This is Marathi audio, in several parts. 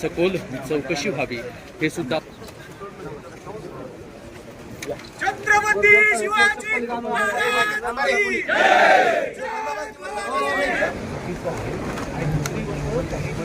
सखोल चौकशी व्हावी हे सुद्धा छत्रपती शिवाजी महाराज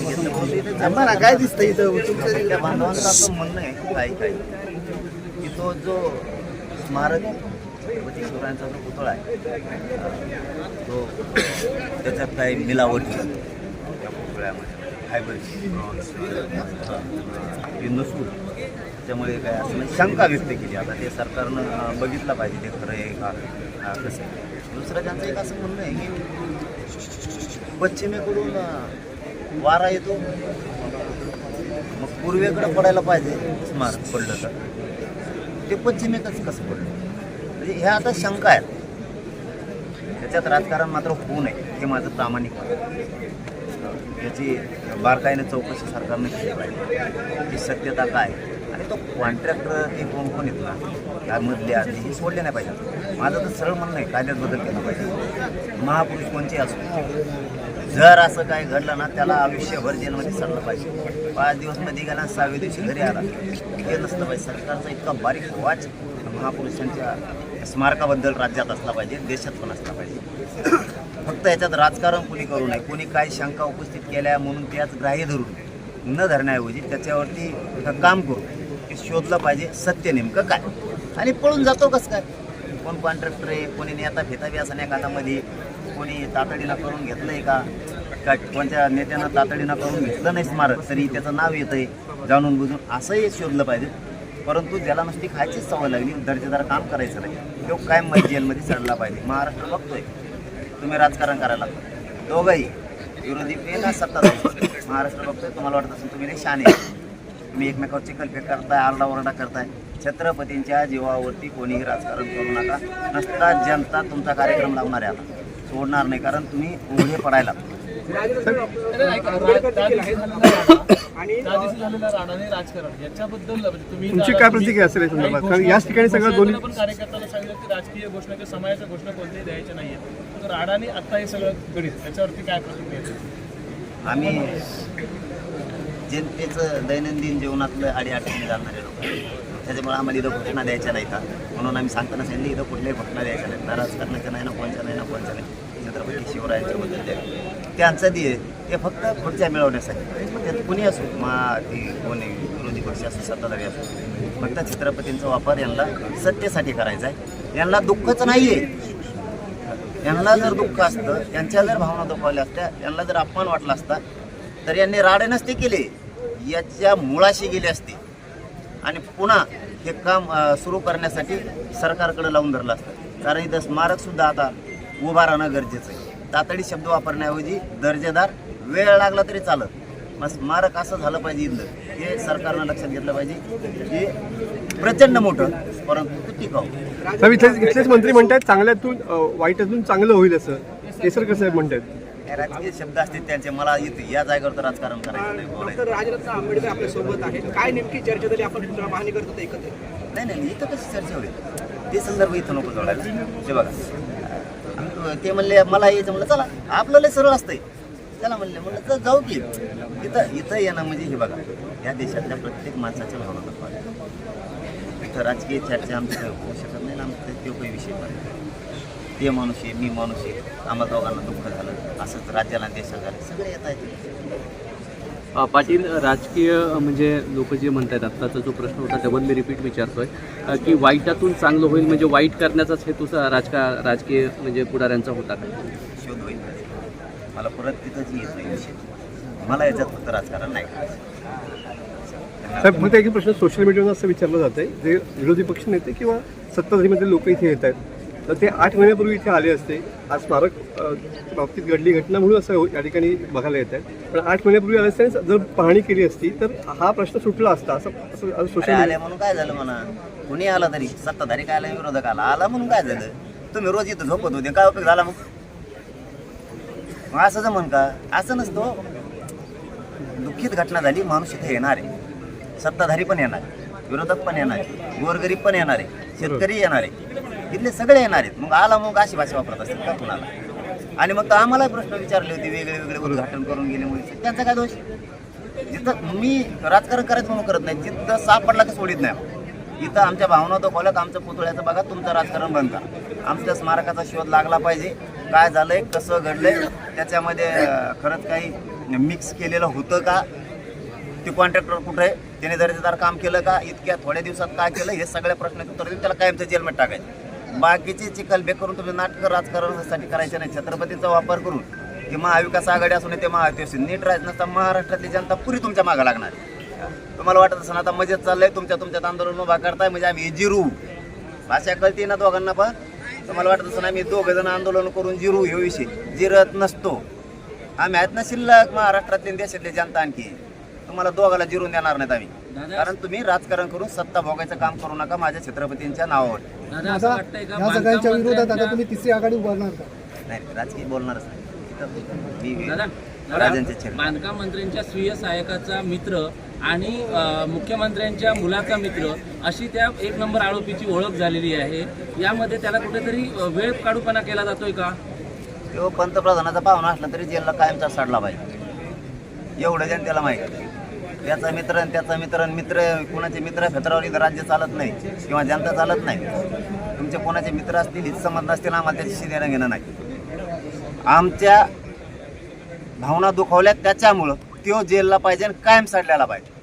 काय दिसतं इथं? तुमचं त्या बांधवांचं असं म्हणणं आहे काही काही की तो जो स्मारक छत्रपती शिवरायांचा जो पुतळा आहे तो त्याच्यात काही मिलावट आहे. त्या पुतळ्यामध्ये फायबर नसून त्यामुळे काय असं म्हणजे शंका व्यक्त केली. आता ते सरकारनं बघितलं पाहिजे ते खरं आहे का कसं दुसरं त्यांचं एक असं म्हणणं आहे की पश्चिमेकडून वारा येतो. मग पूर्वेकडे पडायला पाहिजे स्मारक पडलं तर. ते पश्चिमेकच कसं पडलं? म्हणजे ह्या आता शंका आहेत. त्याच्यात राजकारण मात्र होऊ नये हे माझं प्रामाणिक याची बारकाईने चौकशी सरकारने केली पाहिजे. ही सत्यता काय आणि तो कॉन्ट्रॅक्टर ते कोण कोण येतो ना त्यामधले आधी हे सोडले नाही पाहिजे. माझं तर सरळ म्हणणं आहे कायद्यात बदल केला पाहिजे. महापुरुष कोणते असो जर असं काय घडलं ना त्याला आयुष्यभर जेलमध्ये सडलं पाहिजे. पाच दिवसमध्ये गेला आणि सहाव्या दिवशी घरी आला. हे नसलं पाहिजे. सरकारचा इतका बारीक वाच महापुरुषांच्या स्मारकाबद्दल राज्यात असला पाहिजे देशात पण असला पाहिजे. फक्त याच्यात राजकारण कोणी करू नये कोणी काही शंका उपस्थित केल्या म्हणून त्याच ग्राह्य धरून न धरण्याऐवजी त्याच्यावरती काम करू. शोधलं पाहिजे सत्य नेमकं काय? आणि पळून जातो कसं काय? कोण कॉन्ट्रॅक्टर आहे कोणी नेता फेताबी असा असं नाही कोणी तातडीनं करून घेतलंय का? का कोणत्या नेत्यानं तातडीनं करून घेतलं नाही स्मारक तरी त्याचं नाव येतंय जाणून बुजून असंही शोधलं पाहिजे. परंतु ज्याला नुसती खायचीच सवय लागली दर्जेदार काम करायचं नाही. तो काय मग जेलमध्ये चढला पाहिजे? महाराष्ट्र बघतोय. तुम्ही राजकारण करायला दोघंही विरोधी पे ना सत्ता महाराष्ट्र बघतोय तुम्हाला वाटत असेल तुम्ही नाही शाने तुम्ही एकमेकावर चिकलफेक करताय आरडाओरडा करताय. छत्रपतींच्या जीवावरती कोणीही राजकारण करू नका. नसता जनता तुमचा कार्यक्रम लावणार आहे आता. सोडणार नाही कारण तुम्ही उघडे पडायला. झालेला राणाने राजकारण याच्याबद्दल म्हणजे तुम्ही तुमची काय प्रतिक्रिया असेल? कारण याच ठिकाणी सगळं दोन्ही- पण कार्यकर्त्याला सांगितलं की राजकीय घोषणा किंवा समाजाच्या घोषणा कोणत्याही द्यायच्या नाहीये. तर राणाने आता हे सगळं गणित त्याच्यावरती काय प्रतिक्रिया? आम्ही जनतेचं दैनंदिन जीवनातलं आडी अडचणी जाणारे लोक. त्याच्यामुळे आम्हाला इथं घोषणा द्यायच्या नाही का म्हणून आम्ही सांगताना सांगितलं इथं कुठल्याही घोषणा द्यायच्या नाही नाराज करण्याच्या नाही ना कोणच्या नाही ना कोणच्या नाही. छत्रपती शिवरायांच्याबद्दल द्या त्यांचं दे ते फक्त खुर्च्या मिळवण्यासाठी. त्यात कुणी असो मा ती कोणी विरोधी पक्ष असो सत्ताधारी असो फक्त छत्रपतींचा वापर यांना सत्तेसाठी करायचा आहे. यांना दुःखच नाही आहे यांना जर दुःख असतं त्यांच्या जर भावना दुखावल्या असत्या यांना जर अपमान वाटला असता तर यांनी राडे नसते केले. याच्या मुळाशी गेले असते. आणि पुन्हा हे काम सुरू करण्यासाठी सरकारकडे लावून धरलं असतं. कारण इथं स्मारकसुद्धा आता उभा राहणं गरजेचं आहे. तातडी शब्द वापरण्याऐवजी दर्जेदार वेळ लागला तरी चालत. मग स्मारक असं झालं पाहिजे इथलं. हे सरकारनं लक्षात घेतलं पाहिजे हे प्रचंड मोठं परंतु ते टिकाऊ साहेब इथलेच इथलेच मंत्री म्हणतात चांगल्यातून वाईटातून चांगलं होईल असं. ते सर कसं म्हणतात राजकीय शब्द असतील त्यांचे मला इथे या जागेवर तर राजकारण करायचं नाही बोलायचं डॉक्टर राजरत्न आंबेडकर आपल्यासोबत आहे काय नेमकी चर्चा झाली? आपण तुला पाहणी करतो ते एकत्र. नाही नाही इथं कशी चर्चा होईल? ते संदर्भ इथं नको जोडायला. ते बघा. आम्ही- ते म्हणले मला यायचं म्हणलं चला आपलं लय सरळ असतंय. त्याला म्हणले म्हणलं तर जाऊ की. इथं इथं येणं म्हणजे हे बघा या देशातल्या प्रत्येक माणसाच्या भावना जपा इथं राजकीय चर्चा आमच्या काही होऊ शकत नाही ना आमचं तो काही विषय नाही. ते माणूस आहे मी माणूस आहे. आम्हाला दोघांना दुःख झालं. असंच राज्याला देशाला झालं. सगळे येत आहेत. पाटील राजकीय म्हणजे लोक जे म्हणतात आत्ताचा जो प्रश्न होता डबल मी रिपीट विचारतोय. की वाईटातून चांगलं होईल म्हणजे वाईट करण्याचाच हेतू सा- राजका राजकीय म्हणजे पुढाऱ्यांचा होता का? शोध होईल मला परत तिथंच येत नाही विषय. मला याच्यात फक्त राजकारण नाही करायचं. साहेब फक्त एक प्रश्न सोशल मीडियावर असं विचारलं जात आहे जे विरोधी पक्ष नेते किंवा सत्ताधारीमध्ये लोक इथे येत आहेत. तर ते आठ महिन्यापूर्वी इथे आले असते. आज स्मारक बाबतीत घडली घटना म्हणून असं हो- या ठिकाणी बघायला येत आहे. पण आठ महिन्यापूर्वी आले असते जर पाहणी केली असती तर हा प्रश्न सुटला असता असं सोशल आले मीडिया म्हणून काय झालं म्हणा? कुणी आला तरी? सत्ताधारी काय आला? विरोधक आला? आला म्हणून काय झालं? तुम्ही रोज इथं झोपत होते काय उपयोग झाला मग? असं म्हण का? असं नसतो दुःखित घटना झाली माणूस इथे येणार आहे. सत्ताधारी पण येणार विरोधक पण येणार आहे. गोरगरीब पण येणार आहे. शेतकरी येणार आहे. इथले सगळे येणार आहेत. मग आला मग अशी भाषा वापरत असतात का कुणाला? आणि मग तर आम्हाला प्रश्न विचारले होते वेगळे वेगळे उद्घाटन करून गेल्यामुळे त्यांचा काय दोष? जिथं मी राजकारण करायचं म्हणून करत नाही जिथं सापडला की सोडित नाही इथं आमच्या भावना दाखवल्यात आमच्या पुतळ्याचं बघा तुमचं राजकारण बंद करा. आमच्या स्मारकाचा शोध लागला पाहिजे. काय झालंय कसं घडलंय त्याच्यामध्ये खरंच काही मिक्स केलेलं होतं का? ते कॉन्ट्रॅक्टर कुठं आहे? त्याने दर्जेदार काम केलं का? इतक्या थोड्या दिवसात काय केलं? हे सगळ्या प्रश्नाचे उत्तर देऊन त्याला कायमचं जेलमध्ये टाकायचं. बाकीची चिखल करून तुम्ही नाटकं राजकारणासाठी करायचे नाही. छत्रपतीचा वापर करून की महाविकास आघाडी असून ते महायुती नीट राहायचं नसता महाराष्ट्रातली जनता पुरी तुमच्या मागं लागणार. तुम्हाला वाटत असं आता मजेत चाललंय तुमच्या तुमच्यात आंदोलन उभा करताय म्हणजे आम्ही जिरू. भाषा कळते ना दोघांना पण? तुम्हाला वाटत असं आम्ही दोघं जण आंदोलन करून जिरू हे विषय? जिरत नसतो. आम्ही आहेत ना शिल्लक महाराष्ट्रातली देशातली जनता आणखी. तुम्हाला दोघाला जिरून देणार नाहीत आम्ही. कारण तुम्ही राजकारण करून सत्ता भोगायचं काम करू नका माझ्या छत्रपतींच्या नावावर. दादा असं वाटतंय का या सगळ्यांच्या विरोधात आता बांधकाम तुम्ही तिसरी आघाडी उभारणार का? नाही राजकीय बोलणारच नाही. दादा बांधकाम मंत्र्यांच्या स्वीय सहायकाचा मित्र आणि अ, मुख्यमंत्र्यांच्या मुलाचा मित्र अशी त्या एक नंबर आरोपीची ओळख झालेली आहे. यामध्ये त्याला कुठेतरी अ, वेळ काढूपणा केला जातोय का? किंवा पंतप्रधानाचा पाहुणा असला तरी जेलला कायमचा सडला पाहिजे. एवढं जण त्याला माहिती. त्याचा मित्र आणि त्याचा मित्र आणि मित्र कोणाचे मित्र फेतरावर इथं राज्य चालत नाही किंवा जनता चालत नाही. तुमचे कोणाचे मित्र असतील हित संबंध असतील आम्हाला त्याच्याशी देणं घेणं नाही. आमच्या भावना दुखावल्या त्याच्यामुळं तो जेलला पाहिजे आणि कायम सडल्याला पाहिजे.